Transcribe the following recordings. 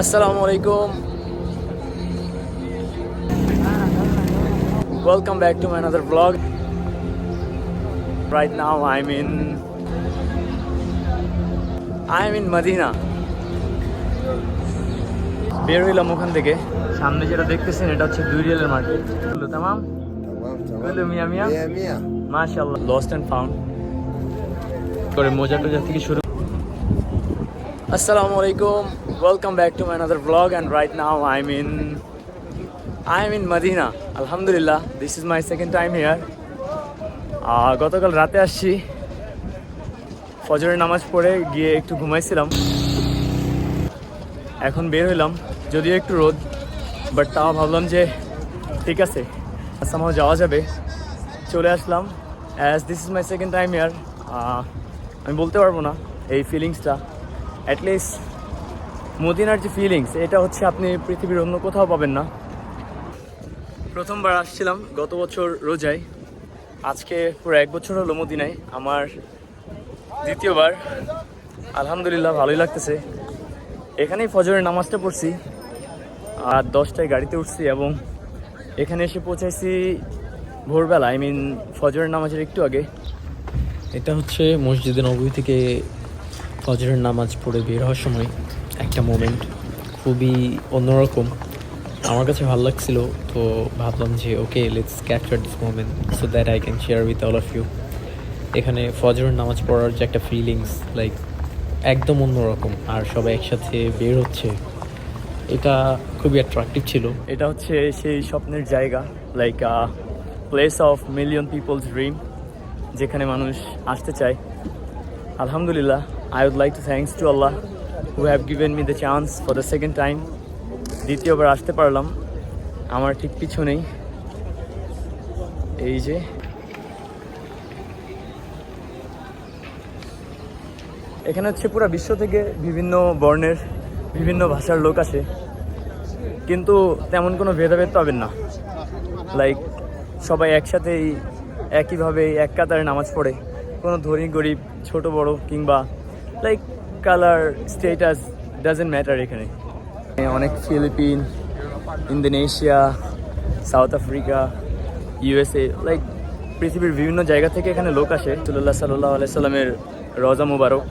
আসসালামু আলাইকুম। Welcome back to my another blog right now I mean I mean Medina বের হইলাম ওখান থেকে। সামনে যেটা দেখতেছেন এটা হচ্ছে দুই রিয়েলের মার্কেট তামাম? কইলো মিয়া মিয়া? মাশাআল্লাহ লস্ট এন্ড ফাউন্ড করে মোজা টোজা থেকে শুরু আসসালামু আলাইকুম welcome back to my another blog and right now I am in I am in Medina আলহামদুলিল্লাহ this is my second time here গতকাল রাতে আসছি। ফজরের নামাজ পড়ে গিয়ে একটু ঘুমাইছিলাম। এখন বের হইলাম, যদিও একটু রোদ বাট তাও ভাবলাম যে ঠিক আছে সামাও যাওয়া যাবে। চলে আসলাম। As this is my second time here আমি বলতে পারব না এই ফিলিংসটা অ্যাটলিস্ট মদিনার যে ফিলিংস এটা হচ্ছে আপনি পৃথিবীর অন্য কোথাও পাবেন না। প্রথমবার আসছিলাম গত বছর রোজায়। আজকে পুরো এক বছর হলো মদিনায়। আমার দ্বিতীয়বার। আলহামদুলিল্লাহ, ভালোই লাগতেছে। এখানেই ফজরের নামাজটা পড়ছি। আর দশটায় গাড়িতে উঠছি এবং এখানে এসে পৌঁছাইছি ভোরবেলা। আই মিন ফজরের নামাজের একটু আগে। এটা হচ্ছে মসজিদে নবী থেকে ফজরের নামাজ পড়ে বের হওয়ার সময় একটা মোমেন্ট খুবই অন্যরকম। আমার কাছে ভালো লাগছিল, তো ভাবলাম যে okay let's capture this moment so that I can share with all of you এখানে ফজরের নামাজ পড়ার যে একটা ফিলিংস লাইক একদম অন্যরকম, আর সবাই একসাথে বের হচ্ছে, এটা খুবই অ্যাট্রাকটিভ ছিল। এটা হচ্ছে সেই স্বপ্নের জায়গা like place of million peoples dream যেখানে মানুষ আসতে চায়। আলহামদুলিল্লাহ I would like to thanks to Allah who have given me the chance for the second time দ্বিতীয়বার আসতে পারলাম। আমার ঠিক পিছনেই এই যে। এখানে হচ্ছে পুরো বিশ্ব থেকে বিভিন্ন বর্ণের বিভিন্ন ভাষার লোক আসে। কিন্তু তেমন কোনো ভেদাভেদ পাবেন না। লাইক সবাই একসাথেই, একইভাবে এক কাতারে নামাজ পড়ে। কোনো ধনী, গরিব, ছোট, বড় কিংবা like colour status doesn't matter এখানে। অনেক Philippine Indonesia South Africa USA like পৃথিবীর বিভিন্ন জায়গা থেকে এখানে লোক আসে। তুল্লাহ সাল্লাহ আলাইসাল্লামের রজা মুবারক।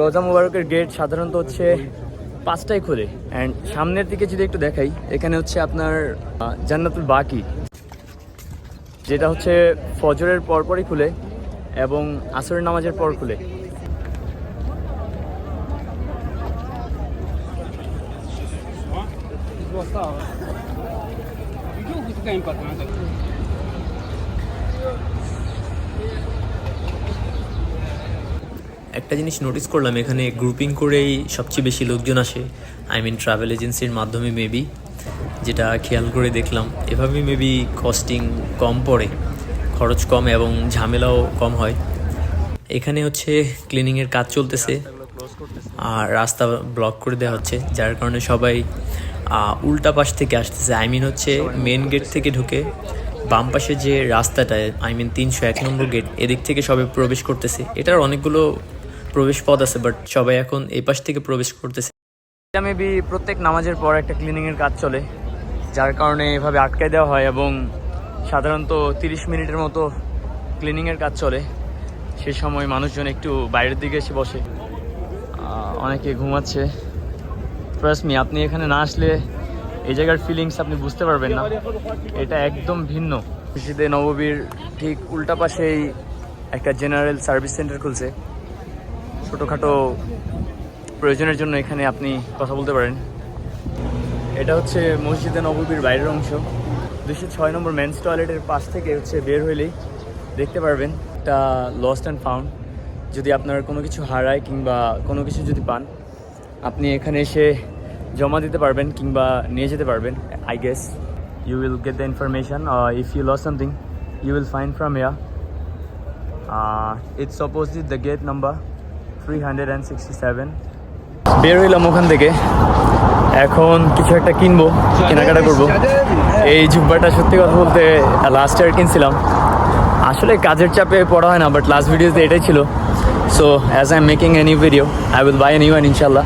রোজা মুবারকের গেট সাধারণত হচ্ছে পাঁচটায় খোলে। অ্যান্ড সামনের দিকে যদি একটু দেখাই, এখানে হচ্ছে আপনার জান্নাতুল বাকি। যেটা হচ্ছে ফজরের পরপরই খুলে এবং আসরের নামাজের পর খুলে। একটা জিনিস নোটিস করলাম, এখানে গ্রুপিং করেই সবচেয়ে বেশি লোকজন আসে। আই মিন ট্রাভেল এজেন্সির মাধ্যমে মেবি যেটা খেয়াল করে দেখলাম এভাবে মেবি কস্টিং কম পড়ে, খরচ কম এবং ঝামেলাও কম হয়। এখানে হচ্ছে ক্লিনিংয়ের কাজ চলতেছে, আর রাস্তা ব্লক করে দেওয়া হচ্ছে, যার কারণে সবাই উল্টা পাশ থেকে আসতেছে। আই মিন হচ্ছে মেন গেট থেকে ঢুকে বাম পাশে যে রাস্তাটা আই মিন তিনশো এক নম্বর গেট এদিক থেকে সবাই প্রবেশ করতেছে। এটার অনেকগুলো প্রবেশ পথ আছে বাট সবাই এখন এই পাশ থেকে প্রবেশ করতেছে। এটা মেবি প্রত্যেক নামাজের পর একটা ক্লিনিংয়ের কাজ চলে। যার কারণে এভাবে আটকায় দেওয়া হয় এবং সাধারণত তিরিশ মিনিটের মতো ক্লিনিংয়ের কাজ চলে। সে সময় মানুষজন একটু বাইরের দিকে এসে বসে। অনেকে ঘুমাচ্ছে। ট্রাস্ট আপনি এখানে না আসলে এই জায়গার ফিলিংস আপনি বুঝতে পারবেন না। এটা একদম ভিন্ন। মসজিদে নববীর ঠিক উল্টা পাশেই একটা জেনারেল সার্ভিস সেন্টার খুলছে। ছোটোখাটো প্রয়োজনের জন্য এখানে আপনি কথা বলতে পারেন। এটা হচ্ছে মসজিদে নববীর বাইরের অংশ। দুশো ছয় নম্বর মেন্স টয়লেটের পাশ থেকে হচ্ছে বের হইলেই দেখতে পারবেন একটা লস্ট অ্যান্ড ফাউন্ড যদি আপনার কোনো কিছু হারায় কিংবা কোনো কিছু যদি পান, আপনি এখানে এসে জমা দিতে পারবেন কিংবা নিয়ে যেতে পারবেন I guess you will get the information if you lose something you will find from yeah it's opposite the gate number three hundred and sixty seven বের হইলাম ওখান থেকে। এখন কিছু একটা কিনবো, কেনাকাটা করব। এই জুব্বাটা সত্যি কথা বলতে লাস্ট ইয়ার কিনছিলাম। আসলে কাজের চাপে পড়া হয় না বাট লাস্ট ভিডিওতে এটাই ছিল। So as I am making a new video I will buy a new and ইনশাল্লাহ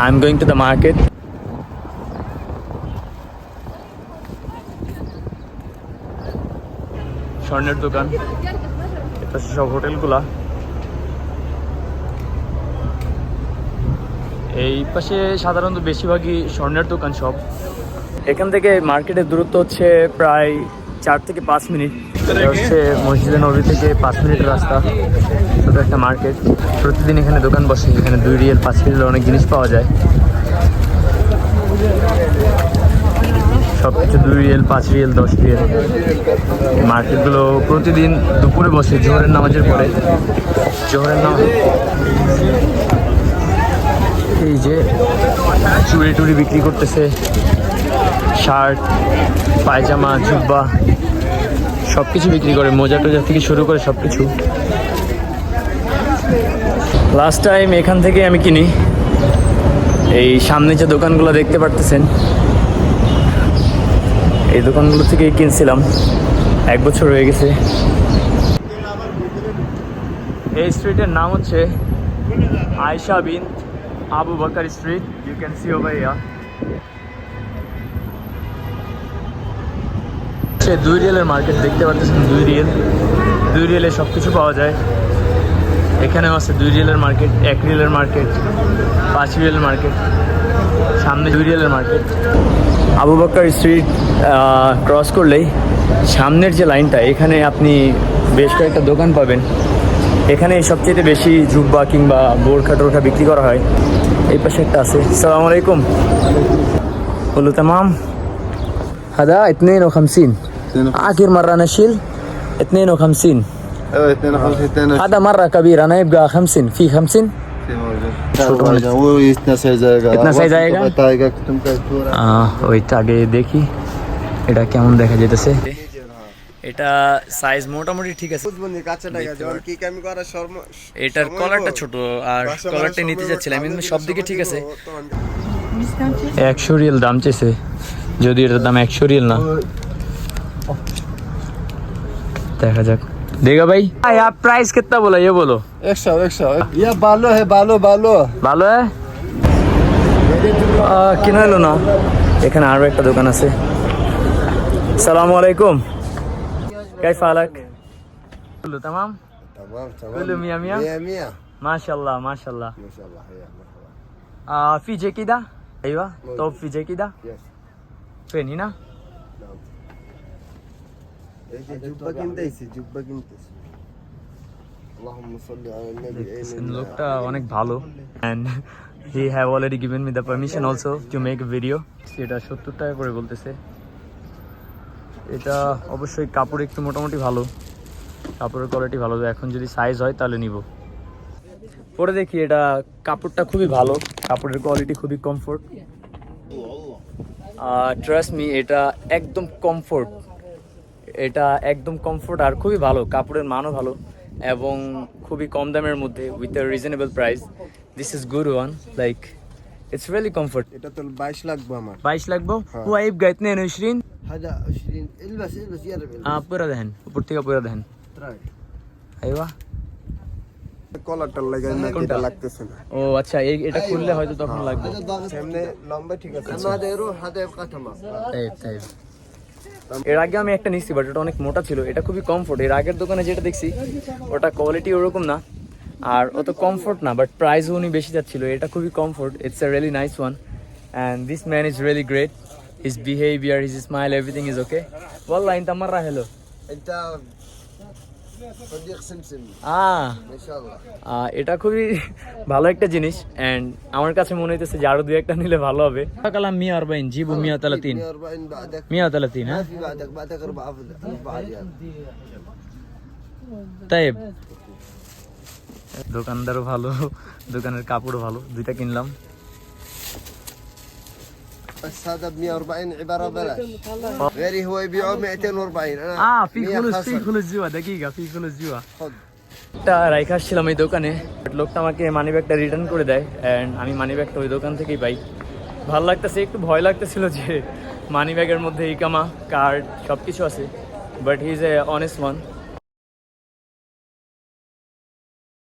I am going to the market স্বর্ণের দোকান। এটা সব হোটেলগুলা। এই পাশে সাধারণত বেশিরভাগই স্বর্ণের দোকান সব। এখান থেকে মার্কেটের দূরত্ব হচ্ছে প্রায় চার থেকে পাঁচ মিনিট। হচ্ছে মসজিদে নবী থেকে পাঁচ মিনিট রাস্তা, ছোট একটা মার্কেট। প্রতিদিন এখানে দোকান বসে, এখানে দুই রিয়েল, পাঁচ রিয়েল অনেক জিনিস পাওয়া যায়। সব কিছু দুই রিয়েল, পাঁচ রিয়েল, দশ রিয়েল। মার্কেটগুলো প্রতিদিন দুপুরে বসে, জোহরের নামাজের পরে। জোহরের নামাজ এই যে চুড়ি টুড়ি বিক্রি করতেছে, শার্ট, পায়জামা, জুব্বা সব কিছু বিক্রি করে, মোজা টোজা থেকে শুরু করে সব কিছু লাস্ট টাইম এখান থেকে আমি কিনি, এই সামনে যে দোকানগুলো দেখতে পারতেছেন, এই দোকানগুলো থেকেই কিনছিলাম, এক বছর হয়ে গেছে। এই স্ট্রিটের নাম হচ্ছে Aisha bin. Abu Bakr street you can see over here সে দুই রিয়েলের মার্কেট, দেখতে পাচ্ছেন দুই রিয়েল। দুই রিয়েলে সব কিছু পাওয়া যায়। এখানেও আছে দুই রিয়েলের মার্কেট, এক রিয়েলের মার্কেট, পাঁচ রিয়েলের মার্কেট। সামনে দুই রিয়েলের market. Abu Bakr street cross করলেই সামনের যে লাইনটা, এখানে আপনি বেশ কয়েকটা দোকান পাবেন। এখানে সবচেয়ে বেশি জুব্বা কিংবা বোরখা টোরখা বিক্রি করা হয়। এই পাশে একটা আছে। সালাম আলাইকুম। বলো তামাম। هذا এতনে নখাম সিন نشيل 52 هذا مرة كبير أنا يبقى 50 في 50 দেখি। এটা কেমন দেখা যেতেছে এটা সাইজ মোটামুটি ঠিক আছে বুঝবনি কাছে টাকা যখন কি কামি করা শর্ম এটার কলারটা ছোট আর কলারটা নিতে যাচ্ছিলাম কিন্তু সব দিকে ঠিক আছে একশো রিয়েল দাম চেয়েছে যদি এটার দাম একশো রিয়েল না দেখা যাক देगा भाई आप प्राइस कितना बोला ये बोलो 100 100 ये बालो है बालो बालो ভালো है আহ, কিনা হলো না এখানে আরো একটা দোকান আছে সালাম আলাইকুম كيف حالك كله تمام تمام تمام كله مية مية؟ 100 100 ما شاء الله ما شاء الله ما شاء الله حياك مرحبا آه في جي كده ايوه طب في جي كده يس فين هنا এই যে জুব্বা কিনতেছি জুব্বা কিনতেছি اللهم صل على النبي দেখতেছেন লোকটা অনেক ভালো and he have already given me the permission also to make video এটা সত্তর টাকা করে বলতেছে এটা অবশ্যই কাপড় একটু মোটামুটি ভালো। কাপড়ের কোয়ালিটি ভালো। এখন যদি সাইজ হয় তাহলে নিব। পরে দেখি এটা কাপড়টা খুবই ভালো। কাপড়ের কোয়ালিটি খুবই কমফোর্ট ট্রাস্ট মি এটা একদম কমফোর্ট এটা একদম কমফোর্ট আর খুবই ভালো। কাপড়ের মানও ভালো এবং খুবই কম দামের মধ্যে with a reasonable price this is good one like it's really comfort এটা তো বাইশ লাগবো আমার। বাইশ লাগবো হুয়া। গাইতনে নুশরিন هذا 20 البس البس يا رب اه পুরা দেখেন উপর থেকে পুরা দেখেন ট্রাই আইবা কলারটা লাগাই না কোনটা? এটা লাগতেছে না ও আচ্ছা এই এটা খুললে হয়তো তখন লাগবে সামনে লম্বা ঠিক আছে هذا يروح هذا يبقى تمام তাই তাই এর আগে আমি একটা নিচ্ছি বাট ওটা অনেক মোটা ছিল এটা খুবই কমফোর্ট এর আগের দোকানে যেটা দেখছি ওটা কোয়ালিটি ওরকম না আর অত কমফোর্ট না বাট প্রাইসও উনি বেশি যাচ্ছিল এটা খুবই comfort it's a really nice one and this man is really great his behaviour his smile everything is okay والله انت مره حلو انت صديق سمسم আহ ما شاء الله আহ, এটা খুবই ভালো একটা জিনিস অ্যান্ড আমার কাছে মনে হইতেছে যে আরো দুই একটা নিলে ভালো হবে কালাম মিয়া আরবাইন জিবু মিয়া তালাতিন 140 بعدك মিয়া তালাতিন ما হ্যাঁ في بعدك بعدك اربعه اربعه ريال তাইব দোকানদারও ভালো দোকানের কাপড়ও ভালো দুইটা কিনলাম بس هذا ب 140 عباره بلاش غيري هو يبيعه 240 انا আহ ফি 100 খুলুস ফি خسر. খুলুস জুয়া দেখিগা ফি খুলুস জুয়া خذ একটা রাইখা আসছিলাম এই দোকানে But লোকটা আমাকে মানি ব্যাগটা রিটার্ন করে দেয় অ্যান্ড আমি মানি ব্যাগটা ওই দোকান থেকেই পাই ভালো লাগতেছে একটু ভয় লাগতেছিল যে মানি ব্যাগের মধ্যে ইকামা কার্ড সব কিছু আছে but he is a honest one